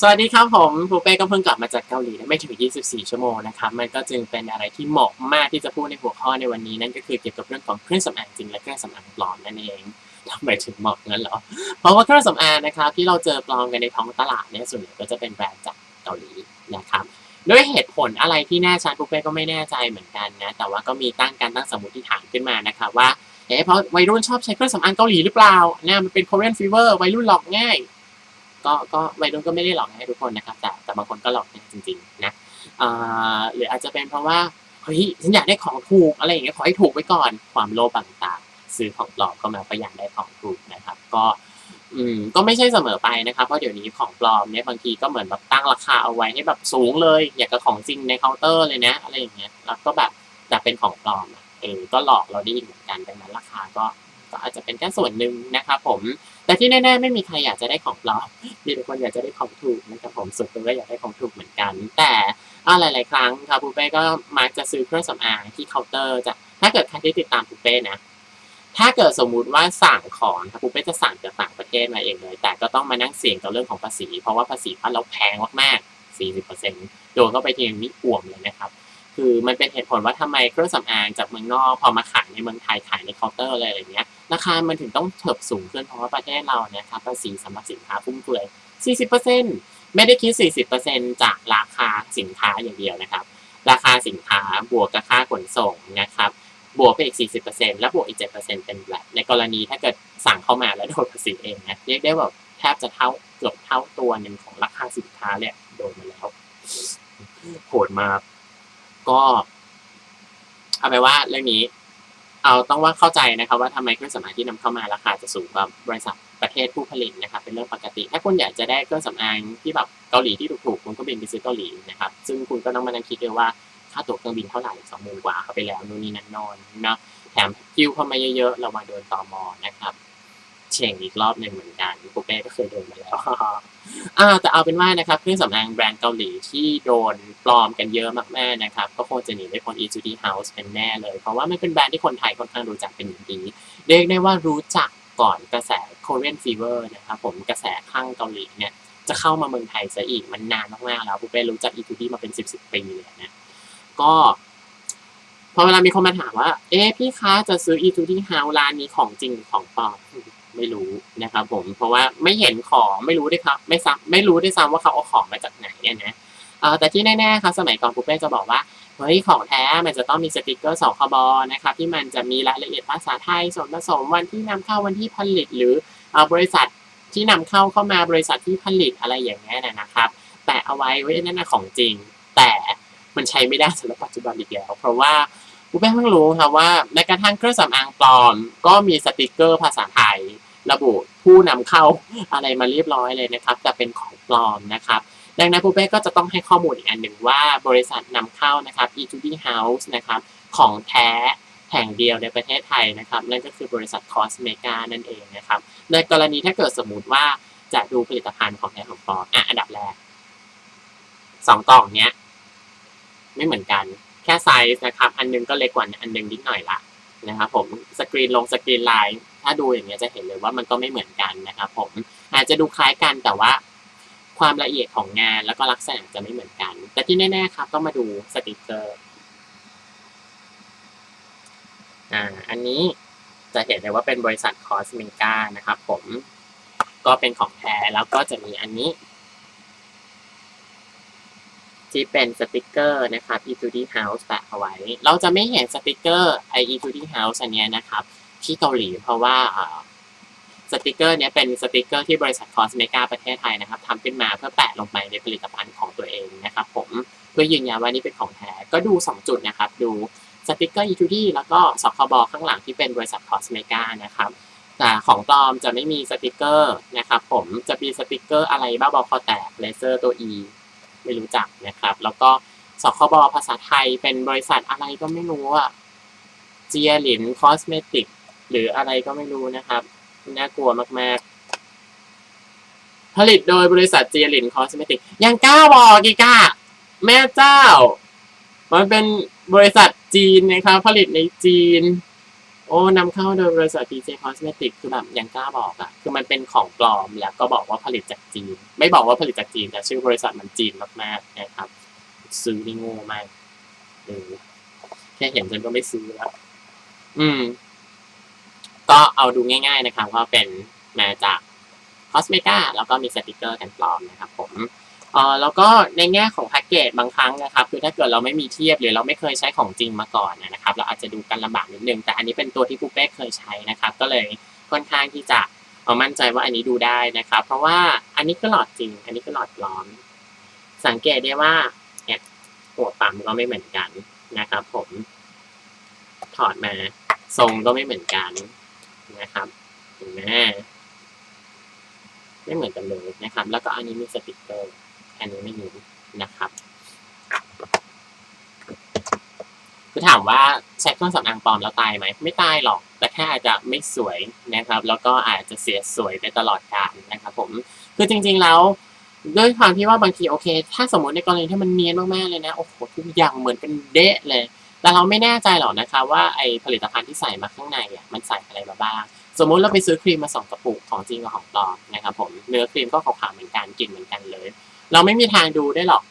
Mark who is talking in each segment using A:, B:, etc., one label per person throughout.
A: สวัสดีครับผมปูเป้ก็เพิ่งกลับมาจากเกาหลีได้ไม่ถึง 24 ชั่วโมงนะครับ มันก็จึงเป็นอะไรที่เหมาะมากที่จะพูดในหัวข้อในวันนี้ นั่นก็คือเกี่ยวกับเรื่องของเครื่องสำอางจริงและเครื่องสำอางปลอมนั่นเองทำไมถึงเหมาะงั้นเหรอ เพราะว่าเครื่องสำอางนะครับที่เราเจอปลอมกันในท้องตลาดเนี่ยส่วนใหญ่ก็จะเป็นแบรนด์จากเกาหลีนะครับด้วยเหตุผลอะไรที่แน่ชัดปูเป้ก็ไม่แน่ใจเหมือนกันนะ แต่ว่าก็มีตั้งการตั้งสมมติฐานขึ้นมานะครับว่าเอ๊ะเพราะวัยรุ่นชอบใช้เครื่องสำอางเกาหลีหรือเปล่าเนี่ยมันเป็น Korean fever วัยรุ่นหลอกง่าย ก็ก็วัยรุ่นก็ไม่ได้หลอกให้ทุกคนนะครับ แต่แต่บางคนก็หลอกจริงๆนะหรืออาจจะเป็นเพราะว่าเฮ้ยฉันอยากได้ของถูกอะไรอย่างเงี้ยขอให้ถูกไว้ก่อนความโลภต่างๆ ซื้อของปลอมเข้ามาก็อยากได้ของถูกนะครับ ก็อืมก็ไม่ใช่เสมอไปนะครับเพราะเดี๋ยวนี้ของปลอมเนี่ยบางทีก็เหมือนแบบตั้งราคาเอาไว้ให้แบบสูงเลย อยากกับของจริงในเคาน์เตอร์เลยนะอะไรอย่างเงี้ยแล้วก็แบบแต่เป็นของปลอมเออก็หลอกเราได้อีกเหมือนกันดังนั้นราคาก็ ก็อาจจะเป็นแค่ส่วนหนึ่งนะครับผม แต่ที่แน่ ๆ ไม่มีใครอยากจะได้ของปลอมมีแต่คนอยากจะได้ของถูกนะครับผมส่วนตัวก็อยากได้ของถูกเหมือนกัน แต่อ่าหลาย ๆ ครั้งครับปูเป้ก็มักจะซื้อเครื่องสำอางที่เคาน์เตอร์จะถ้าเกิดใครที่ติดตามปูเป้นะถ้าเกิดสมมุติว่าสั่งของครับปูเป้จะสั่งจากต่างประเทศมาเองเลย แต่ก็ต้องมานั่งเสี่ยงกับเรื่องของภาษี เพราะว่าภาษีบ้านเราแพงมากๆ40%โดนเข้าไปทีนึงนี่อ่วมเลยนะครับ คือมันเป็นเหตุผลว่าทำไมเครื่องสำอางจากเมืองนอกพอมาขายในเมืองไทยขายในเคาน์เตอร์อะไรอย่างเงี้ยราคามันถึงต้องเถิบสูงขึ้นเพราะว่าประเทศเราเนี่ยครับภาษีสำหรับสินค้าฟุ่มเฟือย 40%ไม่ได้คิด 40%จากราคาสินค้าอย่างเดียวนะครับ ราคาสินค้าบวกกับค่าขนส่งนะครับ บวกไปอีก 40%แล้วบวกอีก 7%เป็นแบบในกรณีถ้าเกิดสั่งเข้ามาแล้วโดนภาษีเองนะเรียกได้ว่าแทบจะเท่าเกือบเท่าตัวหนึ่งของราคาสินค้าเลยโดนมาแล้วโหดมาก ก็ เอาไปว่าเรื่องนี้ เอาต้องว่าเข้าใจนะครับ ว่าทำไมเครื่องสำอางที่นำเข้ามาราคาจะสูงกว่าบริษัทประเทศผู้ผลิตนะครับ เป็นเรื่องปกติ ถ้าคุณอยากจะได้เครื่องสำอางที่แบบเกาหลีที่ถูกๆคุณก็บินไปซื้อเกาหลีนะครับ ซึ่งคุณก็ต้องมานั่งคิดด้วยว่าค่าตั๋วเครื่องบินเท่าไหร่สองหมื่นกว่าเขาไปแล้วนู่นนี่นั่นนอนเนาะแถมคิวเข้ามาเยอะๆเรามาโดนตอมอนะครับ เช่งอีกรอบหนึ่งเหมือนกันปูเป้ก็เคยโดนมาแล้วอ่าแต่เอาเป็นว่านะครับเครื่องสำอางแบรนด์เกาหลีที่โดนปลอมกันเยอะมากๆนะครับก็คงจะหนีไม่พ้น e 2 d House เป็นแน่เลย เพราะว่ามันเป็นแบรนด์ที่คนไทยค่อนข้างรู้จักเป็นอย่างดีเรียกได้ว่ารู้จักก่อนกระแส Korean Fever นะครับผมกระแสข้างเกาหลีเนี่ยจะเข้ามาเมืองไทยซะอีกมันนานมากๆแล้วปูเป้รู้จัก e 2 d มาเป็น10บสิบปีเลยนะก็พอเวลามีคนมาถามว่า เอ๊ะพี่คะจะซื้อ e 2 d House ร้านนี้ของจริงหรือของปลอม ไม่รู้นะครับผมเพราะว่าไม่เห็นของไม่รู้ด้วยครับไม่ซ้ำไม่รู้ด้วยซ้ำว่าเขาเอาของมาจากไหนนะแต่ที่แน่ๆครับสมัยก่อนปูเป้จะบอกว่าเฮ้ยของแท้มันจะต้องมีสติกเกอร์สคบนะครับที่มันจะมีรายละเอียดภาษาไทยส่วนผสมวันที่นำเข้าวันที่ผลิต หรือบริษัทที่นำเข้าเข้ามาบริษัทที่ผลิตอะไรอย่างเงี้ยนะนะครับแปะเอาไว้ไว้นั่นนะของจริง แต่มันใช้ไม่ได้สำหรับปัจจุบันอีกแล้ว เพราะว่า ปูเป้เพิ่งรู้ครับว่าในกระทั่งเครื่องสำอางปลอม ก็มีสติกเกอร์ภาษาไทย ระบุผู้นำเข้าอะไรมาเรียบร้อยเลยนะครับ แต่เป็นของปลอมนะครับ ดังนั้นปูเป้ก็จะต้องให้ข้อมูลอีกอันหนึ่งว่าบริษัทนำเข้านะครับ E2D House นะครับของแท้แห่งเดียวในประเทศไทยนะครับ นั่นก็คือบริษัทคอสเมกานั่นเองนะครับ ในกรณีถ้าเกิดสมมติว่าจะดูผลิตภัณฑ์ของแท้ของปลอมอะอันดับแรกสองกล่องเนี้ย ไม่เหมือนกัน แค่ไซส์นะครับ อันหนึงก็เล็กกว่าอันหนึงนิดหน่อยละนะครับผมสกรีนลงสกรีนไลน์ถ้าดูอย่างเงี้ยจะเห็นเลยว่ามันก็ไม่เหมือนกันนะครับผมอาจจะดูคล้ายกันแต่ว่าความละเอียดของงานแล้วก็ลักษณะจะไม่เหมือนกัน แต่ที่แน่ๆครับต้องมาดูสติกเกอร์อ่าอันนี้จะเห็นเลยว่าเป็นบริษัทคอสเมกานะครับผมก็เป็นของแท้แล้วก็จะมีอันนี้ ที่เป็นสติกเกอร์นะครับ E2D House แปะเอาไว้ เราจะไม่เห็นสติกเกอร์ไอ E2D House อันนี้นะครับที่เกาหลีเพราะว่าสติกเกอร์เนี้ยเป็นสติกเกอร์ที่บริษัทคอสเมกาประเทศไทยนะครับทำขึ้นมาเพื่อแปะลงไปในผลิตภัณฑ์ของตัวเองนะครับผมเพื่อยืนยันว่านี่เป็นของแท้ก็ดู 2 จุดนะครับ ดูสติกเกอร์ E2D แล้วก็สคบข้างหลังที่เป็นบริษัทคอสเมกานะครับแต่ของปลอมจะไม่มีสติกเกอร์นะครับผมจะมีสติกเกอร์อะไรบ้าบอคอแตกเลเซอร์ตัว E ไม่รู้จักนะครับ แล้วก็สคบภาษาไทยเป็นบริษัทอะไรก็ไม่รู้อะเจียหลินคอสเมติกหรืออะไรก็ไม่รู้นะครับน่ากลัวมากๆ ผลิตโดยบริษัทเจียหลินคอสเมติกยังกล้าบอกอีกอะแม่เจ้า มันเป็นบริษัทจีนนะครับ ผลิตในจีน โอ้นำเข้าโดยบริษัท PJ Cosmetics คือแบบยังกล้าบอกอะคือมันเป็นของปลอมแล้วก็บอกว่าผลิตจากจีน ไม่บอกว่าผลิตจากจีน แต่ชื่อบริษัทมันจีนมากๆนะครับ ซื้อนี่โง่มากเออแค่เห็นฉันก็ไม่ซื้อแล้ว อืม ก็เอาดูง่าย ๆนะครับว่าเป็นมาจาก Cosmeca แล้วก็มีสติกเกอร์กันปลอมนะครับผม อ่อแล้วก็ในแง่ของแพ็กเกจบางครั้งนะครับ คือถ้าเกิดเราไม่มีเทียบหรือเราไม่เคยใช้ของจริงมาก่อนนะครับ เราอาจจะดูกันลำบากนิดนึง แต่อันนี้เป็นตัวที่ปูเป้เคยใช้นะครับ ก็เลยค่อนข้างที่จะเอามั่นใจว่าอันนี้ดูได้นะครับ เพราะว่าอันนี้ก็หลอดจริง อันนี้ก็หลอดปลอม สังเกตได้ว่าเนี่ยหัวปั๊มก็ไม่เหมือนกันนะครับ ผมถอดมาทรงก็ไม่เหมือนกันนะครับเห็นไหมไม่เหมือนกันเลยนะครับ แล้วก็อันนี้มีสติกเกอร์ อันนี้ไม่มีนะครับคือถามว่าใช้เครื่องสำอางปลอมแล้วตายไหม ไม่ตายหรอก แต่แค่อาจจะไม่สวยนะครับ แล้วก็อาจจะเสียสวยไปตลอดกาลนะครับผมคือจริง ๆแล้วด้วยความที่ว่าบางทีโอเค ถ้าสมมติในกรณีที่มันเนียนมากๆเลยนะ โอ้โหทุกอย่างเหมือนเป็นเดะเลย แต่เราไม่แน่ใจหรอกนะคะว่าไอผลิตภัณฑ์ที่ใส่มาข้างในอะมันใส่อะไรมาบ้าง สมมุติเราไปซื้อครีมมาสองกระปุกของจริงกับของปลอมนะครับผม เนื้อครีมก็ขาวๆเหมือนกันกลิ่นเหมือนกันเลย เราไม่มีทางดูได้หรอก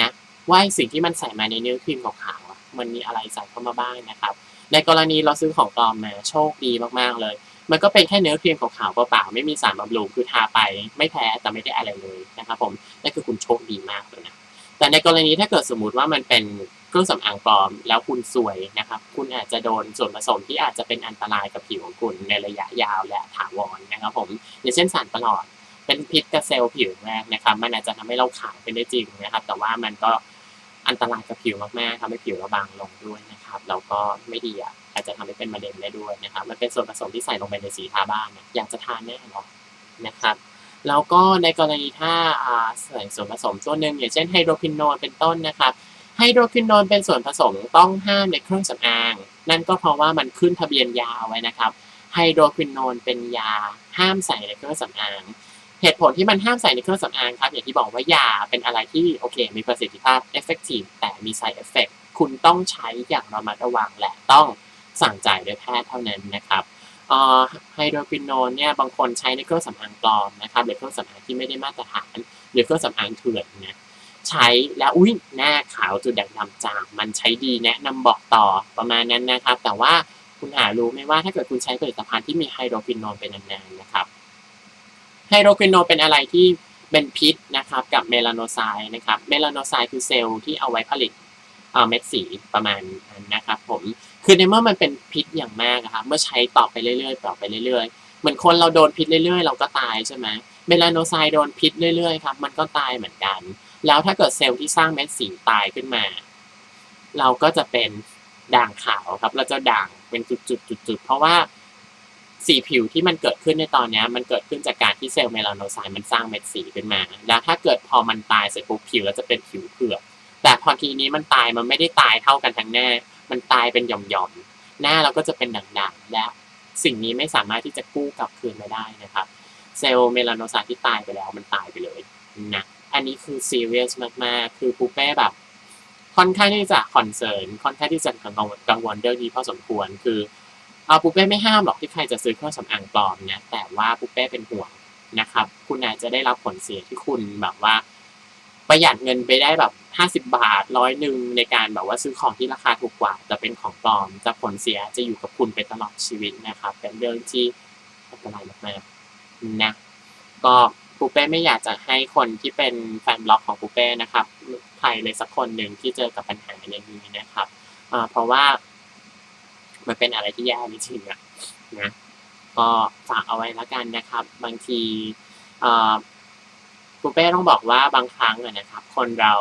A: นะว่าสิ่งที่มันใส่มาในเนื้อครีมขาวๆอะมันมีอะไรใส่เข้ามาบ้างนะครับ ในกรณีเราซื้อของปลอมมาโชคดีมากๆเลย มันก็เป็นแค่เนื้อครีมขาวๆเปล่าๆไม่มีสารบำรุงคือทาไปไม่แพ้แต่ไม่ได้อะไรเลยนะครับผมนั่นคือคุณโชคดีมากเลยนะแต่ในกรณีถ้าเกิดสมมติว่ามันเป็นเครื่องสำอางปลอม แล้วคุณสวยนะครับ คุณอาจจะโดนส่วนผสมที่อาจจะเป็นอันตรายกับผิวของคุณในระยะยาวและถาวรนะครับผมอย่างเช่นสารประหลอด เป็นพิษกับเซลล์ผิวแรกนะครับ มันอาจจะทำให้เราขาวเป็นได้จริงนะครับ แต่ว่ามันก็อันตรายกับผิวมากๆทำให้ผิวเราบางลงด้วยนะครับ แล้วก็ไม่ดีอะอาจจะทำให้เป็นมะเร็งได้ด้วยนะครับ มันเป็นส่วนผสมที่ใส่ลงไปในสีทาบ้านอยากจะทานแน่หรอนะครับแล้วก็ในกรณีถ้าใส่ส่วนผสมตัวหนึ่งอย่างเช่นไฮโดรควินโนนเป็นต้นนะครับไฮโดรควินโนนเป็นส่วนผสมต้องห้ามในเครื่องสำอาง นั่นก็เพราะว่ามันขึ้นทะเบียนยาเอาไว้นะครับไฮโดรควินโนนเป็นยาห้ามใส่ในเครื่องสำอาง เหตุผลที่มันห้ามใส่ในเครื่องสำอางครับ อย่างที่บอกว่ายาเป็นอะไรที่โอเค มีประสิทธิภาพ effective แต่มี side effect คุณต้องใช้อย่างระมัดระวังและต้องสั่งจ่ายโดยแพทย์เท่านั้นนะครับไฮโดรควินโนเนี่ยบางคนใช้ในเครื่องสำอางปลอมนะครับหรือเครื่องสำอางที่ไม่ได้มาตรฐาน หรือเครื่องสำอางเถื่อนนะใช้แล้วอุ้ยหน้าขาวจุดด่างดำจางมันใช้ดีแนะนำบอกต่อประมาณนั้นนะครับ แต่ว่าคุณหารู้ไหมว่าถ้าเกิดคุณใช้ผลิตภัณฑ์ที่มีไฮโดรควินโนนเป็นนานๆนะครับ ไฮโดรควินโนเป็นอะไรที่เป็นพิษนะครับกับเมลานโซไซต์นะครับเมลานโซไซต์คือเซลล์ที่เอาไว้ผลิตเม็ดสีประมาณนั้นนะครับผมคือในเมื่อมันเป็นพิษอย่างมากนะครับเมื่อใช้ต่อไปเรื่อยๆต่อไปเรื่อยๆ เหมือนคนเราโดนพิษเรื่อยๆ เราก็ตายใช่ไหมเมลานโซไซต์โดนพิษเรื่อยๆครับมันก็ตายเหมือนกัน แล้วถ้าเกิดเซลล์ที่สร้างเม็ดสีตายขึ้นมา เราก็จะเป็นด่างขาวครับ เราจะด่างเป็นจุดๆๆเพราะว่า สีผิวที่มันเกิดขึ้นในตอนนี้มันเกิดขึ้นจากการที่เซลล์เมลานโซไซต์มันสร้างเม็ดสีขึ้นมา แล้วถ้าเกิดพอมันตายเสร็จปุ๊บผิวเราจะเป็นผิวเผือก แต่พอทีนี้มันตายมันไม่ได้ตายเท่ากันทั้งหน้า มันตายเป็นหย่อมๆ หน้าเราก็จะเป็นด่างๆ และสิ่งนี้ไม่สามารถที่จะกู้กลับคืนมาได้นะครับ เซลล์เมลานโซไซต์ที่ตายไปแล้วมันตายไปเลยนะ อันนี้คือซีเรียสมากๆ คือปูเป้แบบค่อนข้างที่จะคอนเซิร์น ค่อนข้างที่จะกังวลกังวลเรื่องนี้พอสมควร คือ เอาปูเป้ไม่ห้ามหรอกที่ใครจะซื้อเครื่องสำอางปลอมนะแต่ว่าปูเป้เป็นห่วงนะครับ คุณอาจจะได้รับผลเสียที่คุณแบบว่า ประหยัดเงินไปได้แบบห้าสิบาทร้อยหนึ่งในการแบบว่าซื้อของที่ราคาถูกกว่า แต่เป็นของปลอมจะผลเสียจะอยู่กับคุณไปตลอดชีวิตนะครับ เป็นเรื่องที่อันตรายมากๆนะก็ปูเป้ไม่อยากจะให้คนที่เป็นแฟนบล็อกของปูเป้นะครับใครเลยสักคนหนึ่งที่เจอกับปัญหาอย่างนี้นะครับเพราะว่า มันเป็นอะไรที่แย่จริงๆอะนะก็ฝากเอาไว้แล้วกันนะครับ บางทีปูเป้ต้องบอกว่าบางครั้งนะครับ คนเรา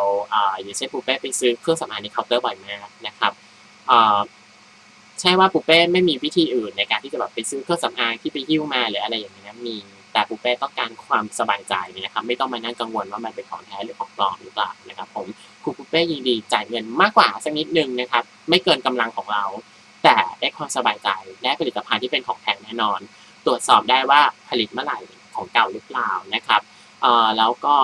A: อย่างเช่นปูเป้ไปซื้อเครื่องสำอางในเคาน์เตอร์บ่อยมากนะครับใช่ว่าปูเป้ไม่มีวิธีอื่นในการที่จะแบบไปซื้อเครื่องสำอางที่ไปหิ้วมาหรืออะไรอย่างนี้นะมีแต่ปูเป้ต้องการความสบายใจนะครับ ไม่ต้องมานั่งกังวลว่ามันเป็นของแท้หรือของปลอมหรือเปล่านะครับ ผมครูปูเป้ยินดีจ่ายเงินมากกว่าสักนิดนึงนะครับ ไม่เกินกำลังของเรา แต่ได้ความสบายใจได้ผลิตภัณฑ์ที่เป็นของแท้แน่นอน ตรวจสอบได้ว่าผลิตเมื่อไหร่ของเก่าหรือเปล่านะครับเอ่อแล้วก็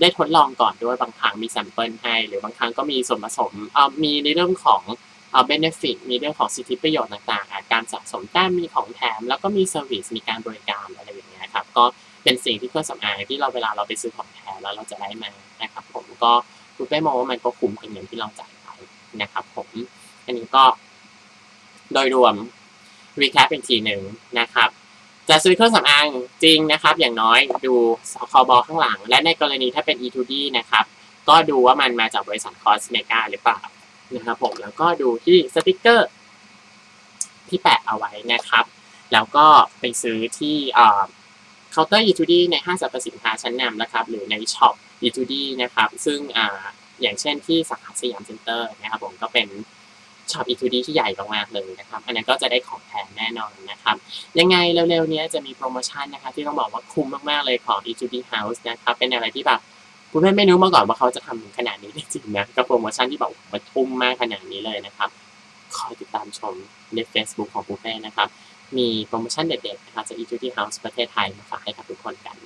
A: ได้ทดลองก่อนด้วยบางครั้งมีแซมเปิลให้ หรือบางครั้งก็มีส่วนผสมเอ่อมีในเรื่องของเอ่อ benefit มีเรื่องของสิทธิประโยชน์ต่างๆ การสะสมแต้มมีของแถม แล้วก็มี service มีการบริการอะไรอย่างเงี้ยครับก็เป็นสิ่งที่เครื่องสำอางที่เราเวลาเราไปซื้อของแถมแล้วเราจะได้มานะครับผมก็คุณเป้มองว่ามันก็คุ้มกับเงินที่เราจ่ายไปนะครับผมอันนี้ก็ โดยรวม recap อีกทีหนึ่งนะครับ จะซื้อเครื่องสำอางจริงนะครับ อย่างน้อยดูคอบอข้างหลัง และในกรณีถ้าเป็น E2D นะครับ ก็ดูว่ามันมาจากบริษัทคอสเมกาหรือเปล่านะครับผมแล้วก็ดูที่สติกเกอร์ที่แปะเอาไว้นะครับ แล้วก็ไปซื้อที่เคาน์เตอร์ E2D ในห้างสรรพสินค้าชั้นนำนะครับ หรือในช็อป E2D นะครับ ซึ่งออย่างเช่นที่สาขาสยามเซ็นเตอร์นะครับผมก็เป็น ช็อป E2D ที่ใหญ่มากๆเลยนะครับ อันนั้นก็จะได้ของแถมแน่นอนนะครับ ยังไงเร็วๆนี้จะมีโปรโมชั่นนะคะที่ต้องบอกว่าคุ้มมากๆเลยของ E2D House นะครับ เป็นอะไรที่แบบคุณแม่ไม่รู้มาก่อนว่าเขาจะทำขนาดนี้จริงนะกับโปรโมชั่นที่แบบมาทุ่มมากขนาดนี้เลยนะครับคอยติดตามชมใน Facebook ของปูเป้นะครับ มีโปรโมชั่นเด็ดๆนะครับจาก E2D House ประเทศไทยมาฝากให้กับทุกคนกัน